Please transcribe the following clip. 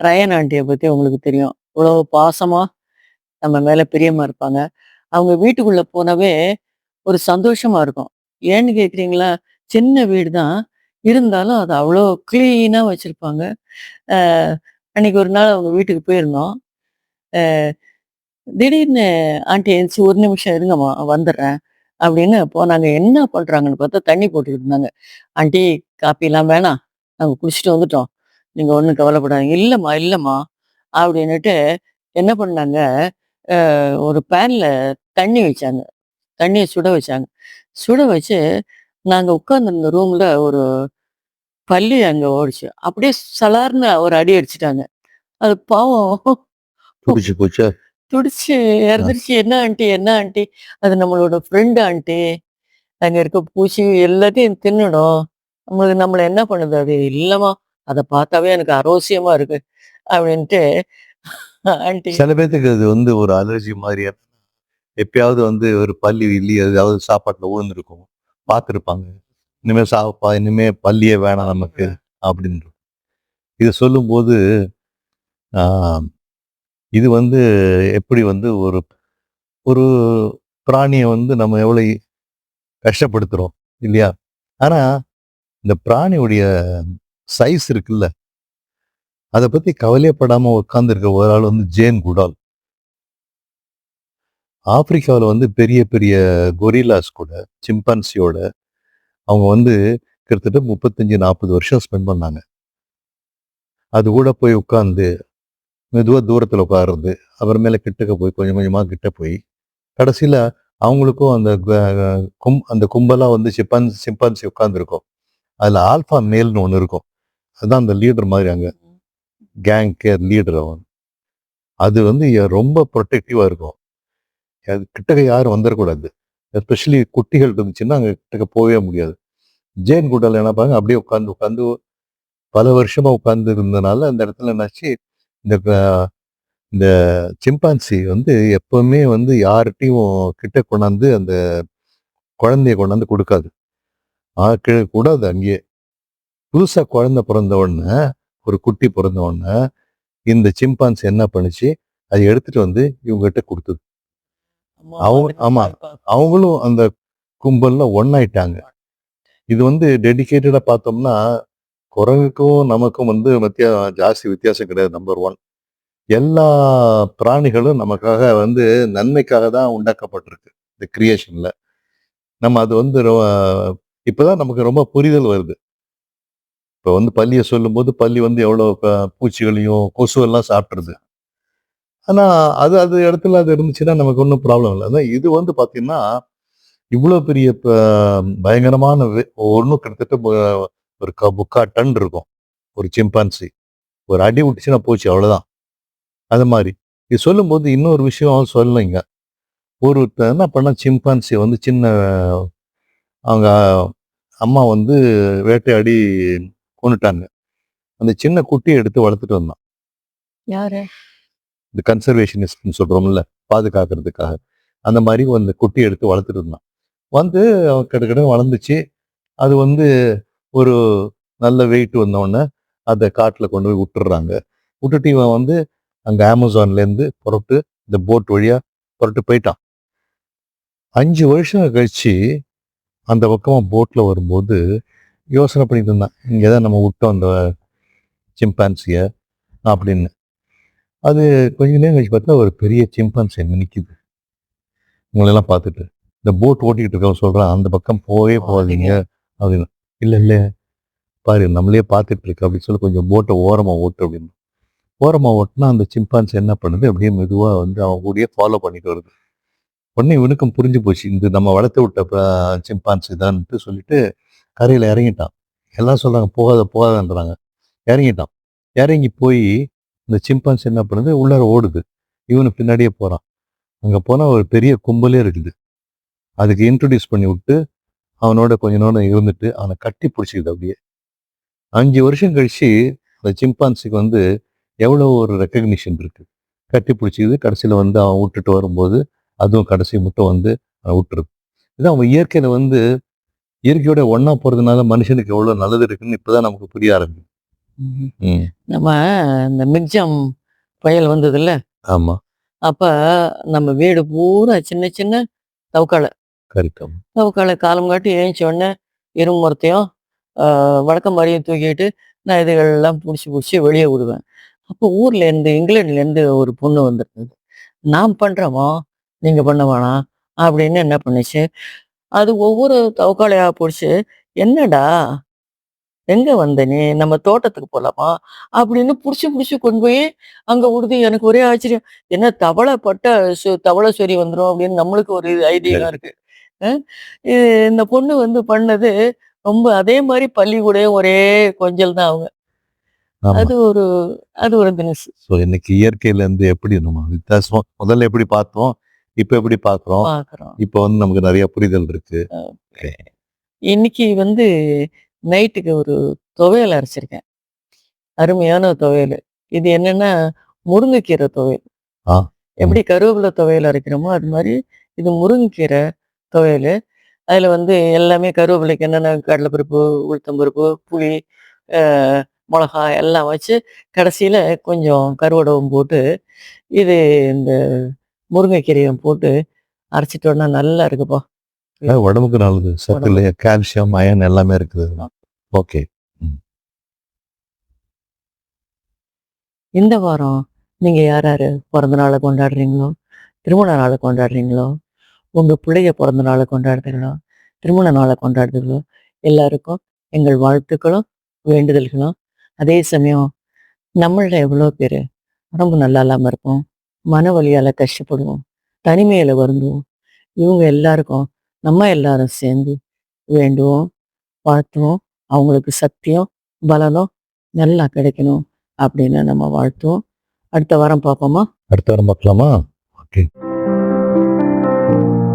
Ryan ஆண்டிய பத்தி உங்களுக்கு தெரியும். இவ்வளவு பாசமா நம்ம மேல பிரியமா இருப்பாங்க. அவங்க வீட்டுக்குள்ள போனாவே ஒரு சந்தோஷமா இருக்கும். ஏன்னு கேக்குறீங்களா சின்ன வீடு தான். இருந்தாலும் அது அவ்வளோ கிளீனா வச்சிருப்பாங்க. அன்னைக்கு ஒரு நாள் அவங்க வீட்டுக்கு போயிருந்தோம். திடீர்னு ஆண்டி எழுந்துச்சு "ஒரு நிமிஷம் இருங்கம்மா வந்துடுறேன்" அப்படின்னு போனாங்க. என்ன பண்றாங்கன்னு பார்த்தா தண்ணி போட்டுக்கிட்டு இருந்தாங்க. ஆண்டி காப்பிலாம் வேணாம். நாங்கள் குடிச்சிட்டு வந்துட்டோம். நீங்க ஒண்ணும் கவலைப்படாதீங்க." இல்லைம்மா இல்லைம்மா அப்படின்னுட்டு என்ன பண்ணாங்க, ஒரு பேனில் தண்ணி வச்சாங்க. தண்ணியை சுட வச்சாங்க. சுட வச்சு நாங்கள் உட்காந்துருந்த ரூம்ல ஒரு பள்ளி அங்கே ஓடிச்சு அப்படியே சலார்ன்னு ஒரு அடி அடிச்சிட்டாங்க அது பாவம் போச்சு துடிச்சு. இறந்துருச்சு. "என்ன ஆன்டி, என்ன ஆன்டி?" "அது நம்மளோட ஃப்ரெண்ட் ஆன்டி. அங்க இருக்க பூச்சி எல்லாத்தையும் தின்னுடும். நம்மள நம்மள என்ன பண்ணுது அது?" "இல்லம்மா, அத பார்த்தாவே எனக்கு அரோசியமா இருக்கு." அப்படின்ட்டு ஆன்டி சில பேத்துக்கு அது வந்து ஒரு அலர்ஜி மாரியா எப்பயாவது வந்து ஒரு பல்லி, கில்லி எதாவது சாப்பாட்டுல விழுந்திருக்கும். பார்த்துருப்பாங்க. இனிமே சாப்பா இனிமே பல்லியே வேணாம் நமக்கு அப்படின்னு. இத சொல்லும்போது, இது வந்து எப்படி வந்து ஒரு ஒரு பிராணியை வந்து நம்ம எவ்வளோ கஷ்டப்படுத்துறோம் இல்லையா? ஆனா, இந்த பிராணியுடைய சைஸ் இருக்குல்ல, அதை பத்தி கவலையப்படாம உட்காந்துருக்க ஒரு ஆள் வந்து ஜேன் குடால். ஆப்பிரிக்காவுல வந்து பெரிய பெரிய கொரில்லாஸ் கூட, சிம்பன்சியோட அவங்க வந்து கிட்டத்தட்ட 35, 40 வருஷம் ஸ்பெண்ட் பண்ணாங்க. அது கூட போய் உட்கார்ந்து, மெதுவாக தூரத்தில் உட்கார்றது. அப்புறமேல கிட்டக்க போய் கொஞ்சம் கொஞ்சமா கிட்ட போய், கடைசியில அவங்களுக்கும் அந்த கும் அந்த கும்பலா வந்து சிம்பன்ஸ் சிம்பான்சி உட்காந்துருக்கும் அதுல ஆல்ஃபா மேல்னு ஒன்று இருக்கும். அதுதான் அந்த லீடர் மாரி அங்க. கேர் லீடர் அவன். அது வந்து ரொம்ப புரொடெக்டிவா இருக்கும். அது கிட்டக்க யாரும் வந்துடக்கூடாது எஸ்பெஷலி குட்டிகள் இருந்துச்சுன்னா, அங்க கிட்டக்க போகவே முடியாது. ஜேன் குடால் என்ன பாருங்க அப்படியே உட்காந்து உட்காந்து பல வருஷமா உட்கார்ந்து இருந்தனால, அந்த இடத்துல என்னாச்சு, இந்த இந்த சிம்பான்சி வந்து எப்பவுமே வந்து யார்ட்டயும் கிட்ட கொண்டாந்து அந்த குழந்தைய கொண்டாந்து குடுக்காது. கூடாது அங்கேயே. புதுசா குழந்தை பிறந்த உடனே, ஒரு குட்டி பிறந்த உடனே, இந்த சிம்பான்சி என்ன பண்ணுச்சு, அத எடுத்துட்டு வந்து இவங்ககிட்ட குடுத்தது. அவங்க ஆமா. அவங்களும் அந்த கும்பல்ல ஒண்ணாயிட்டாங்க. இது வந்து டெடிகேட்டடா பார்த்தோம்னா, குரங்குக்கும் நமக்கும் வந்து மத்திய ஜாஸ்தி வித்தியாசம் கிடையாது. நம்பர் ஒன் எல்லா பிராணிகளும் நமக்காக வந்து நன்மைக்காக தான் உண்டாக்கப்பட்டிருக்கு. இந்த கிரியேஷன்ல. நம்ம அது வந்து ரொ இப்பதான் நமக்கு ரொம்ப புரிதல் வருது. இப்போ வந்து பள்ளியை சொல்லும்போது, பள்ளி வந்து எவ்வளோ பூச்சிகளையும், கொசுவெல்லாம் சாப்பிட்ருது ஆனா, அது அது இடத்துல அது இருந்துச்சுன்னா நமக்கு ஒன்றும் ப்ராப்ளம் இல்ல. அதான் இது வந்து பார்த்தீங்கன்னா, இவ்வளோ பெரிய ப பயங்கரமான ஒன்றும் ஒண்ணும் கிட்டத்தட்ட ஒரு க 3/4 டன் இருக்கும். ஒரு சிம்பான்சி. ஒரு அடி விட்டுச்சுன்னா போச்சு அவ்வளோதான். அது மாரி. இது சொல்லும்போது இன்னொரு விஷயம் சொல்லலைங்க. ஒருத்தன் என்ன பண்ணான் சிம்பான்சிய வந்து சின்ன அவங்க அம்மா வந்து வேட்டையாடி கொன்னுட்டாங்க. அந்த சின்ன குட்டிய எடுத்து வளர்த்துட்டு வந்தான். யாரு? இந்த கன்சர்வேஷனிஸ்ட்ன்னு சொல்றோம்ல, பாதுகாக்கிறதுக்காக. அந்த மாரி அந்த குட்டிய எடுத்து வளர்த்துட்டு இருந்தான். வந்து கிட கிடன்னு வளர்ந்துச்சு. அது வந்து ஒரு நல்ல வெயிட் வந்தோடனே அதை காட்டில் கொண்டு போய் விட்டுடுறாங்க விட்டுட்டு இவன் வந்து அங்கே அமேசான்லேருந்து புறப்பட்டு இந்த போட் வழியா புறப்பட்டு போயிட்டான். அஞ்சு வருஷம் கழிச்சு, அந்த பக்கமாக போட்டில் வரும்போது, யோசனை பண்ணிட்டு இருந்தான். இங்கே தான் நம்ம விட்டோம் அந்த சிம்பான்சிய அப்படின்னு. அது கொஞ்ச நேரம் கழிச்சு பார்த்தா, ஒரு பெரிய சிம்பான்சி அங்க நிக்குது. இவங்களெல்லாம் பார்த்துட்டு. இந்த போட் ஓட்டிக்கிட்டு இருக்கவன் சொல்கிறான் "அந்த பக்கம் போவே போகாதீங்க" அப்படின்னு. இல்லை இல்லை பாரு நம்மளையே பார்த்துட்டு இருக்கு" அப்படின்னு சொல்லி கொஞ்சம் போட்டை ஓரமாக ஓட்டு அப்படின்னு. ஓரமாக ஓட்டுனா அந்த சிம்பான்ஸ் என்ன பண்ணுது, அப்படியே மெதுவாக வந்து அவன் கூடயே ஃபாலோ பண்ணிட்டு வருது. உடனே இவனுக்கும் புரிஞ்சு போச்சு. இது நம்ம வளர்த்து விட்ட சிம்பான்ஸ் இதான்ட்டு தான்ட்டு சொல்லிட்டு கரையில் இறங்கிட்டான். எல்லாம் சொல்கிறாங்க "போகாத, போகாதன்றாங்க." இறங்கிட்டான். இறங்கி போய் இந்த சிம்பான்ஸ் என்ன பண்ணுது, உள்ளார ஓடுது. இவனு பின்னாடியே போகிறான் அங்கே போனால் ஒரு பெரிய கும்பலே இருக்குது. அதுக்கு இன்ட்ரடியூஸ் பண்ணி விட்டு, அவனோட கொஞ்ச நேரம் இருந்துட்டு, அவன கட்டி பிடிச்சுக்குது அப்படியே. 5 வருஷம் கழிச்சு, அந்த சிம்பான்சிக்கு வந்து எவ்வளோ ஒரு ரெகக்னிஷன் இருக்கு. கட்டி பிடிச்சுக்குது. கடைசியில வந்து அவன் விட்டுட்டு வரும்போது, அதுவும் கடைசி மட்டும் வந்து அவன விட்டுருது. இதான் அவன் இயற்கையில வந்து இயற்கையோட ஒண்ணா போறதுனால மனுஷனுக்கு எவ்வளவு நல்லது இருக்குன்னு இப்பதான் நமக்கு புரிய ஆரம்பிக்கும். நம்ம இந்த மிக்ஜாம் புயல் வந்ததுல்ல ஆமா அப்ப நம்ம வீடு பூரா சின்ன சின்ன தவக்காலை கரெக்ட் தவக்காலை காலம் காட்டி ஏஞ்சி உடனே இரும்பு மரத்தையும் ஆஹ், வழக்க மாதிரியும் தூக்கிட்டு நான் இதுகளெல்லாம் பிடிச்சி பிடிச்சி வெளியே விடுவேன் அப்போ ஊர்ல இருந்து இங்கிலாந்துல இருந்து ஒரு பொண்ணு வந்திருந்தது. நான் பண்றோமோ? நீங்க பண்ண வேணாம். அப்படின்னு என்ன பண்ணுச்சு? அது ஒவ்வொரு தவக்காலையா பிடிச்சி என்னடா? எங்க வந்த நீ? நம்ம தோட்டத்துக்கு போலாமா? அப்படின்னு புடிச்சு புடிச்சு கொண்டு போய் அங்க விடுது எனக்கு ஒரே ஆச்சரியம். என்ன தவளை பட்ட சு- தவளை சொறி வந்துரும்? அப்படின்னு நம்மளுக்கு ஒரு இது ஐதீகம் இருக்கு அஹ் இது இந்த பொண்ணு வந்து பண்ணது ரொம்ப அதே மாதிரி பள்ளிக்கூடம் ஒரே கொஞ்சல் தான் அவங்க. அது ஒரு அது ஒரு தினசு. சோ இன்னைக்கு இயற்கையில இருந்து எப்படி நம்ம வித்தியாசம் முதல்ல எப்படி பார்த்தோம் இப்ப எப்படி பாக்குறோம் இப்ப வந்து நமக்கு நிறைய புரிதல் இருக்கு. இன்னைக்கு வந்து நைட்டுக்கு ஒரு துவையல் அரைச்சிருக்கேன். அருமையான துவையல். இது என்னன்னா முருங்கைக்கீரை துவையல். எப்படி கருவேப்பிலை துவையல் அரைக்கிறோமோ அது மாதிரி இது முருங்கைக்கீரை துவையல். அதுல வந்து எல்லாமே கருவேப்பிலைக்கு என்னென்ன கடலைப்பருப்பு உளுத்தம்பருப்பு புளி மிளகா எல்லாம் வச்சு கடைசியில கொஞ்சம் கருவடகம் போட்டு இது இந்த முருங்கைக்கீரையும் போட்டு அரைச்சிட்டோன்னா நல்லா இருக்குப்பா. உடம்புக்கு நல்லது. சத்துல கால்சியம் அயன் எல்லாமே இருக்குது. ஓகே. இந்த வாரம் நீங்க யார் யாரு பிறந்த நாளை கொண்டாடுறீங்களோ திருமண நாளை கொண்டாடுறீங்களோ உங்க பிள்ளைய பிறந்த நாளை கொண்டாடுறீங்களோ திருமண நாளை கொண்டாடுறீங்களோ எல்லாருக்கும் எங்கள் வாழ்த்துக்களும் வேண்டுதல்களும். அதே சமயம் நம்மள எவ்வளோ பேர் உடம்பு நல்லா இல்லாமல் இருப்போம். மன வழியால் கஷ்டப்படுவோம். தனிமையில வருந்துவோம். இவங்க எல்லாருக்கும் நம்ம எல்லாரும் சேர்ந்து வேண்டுவோம் வாழ்த்துவோம். அவங்களுக்கு சக்தியும் பலனும் நல்லா கிடைக்கணும் அப்படின்னு நம்ம வாழ்த்துவோம். அடுத்த வாரம் பார்ப்போமா? அடுத்த வாரம் பார்க்கலாமா? ஓகே. Thank you.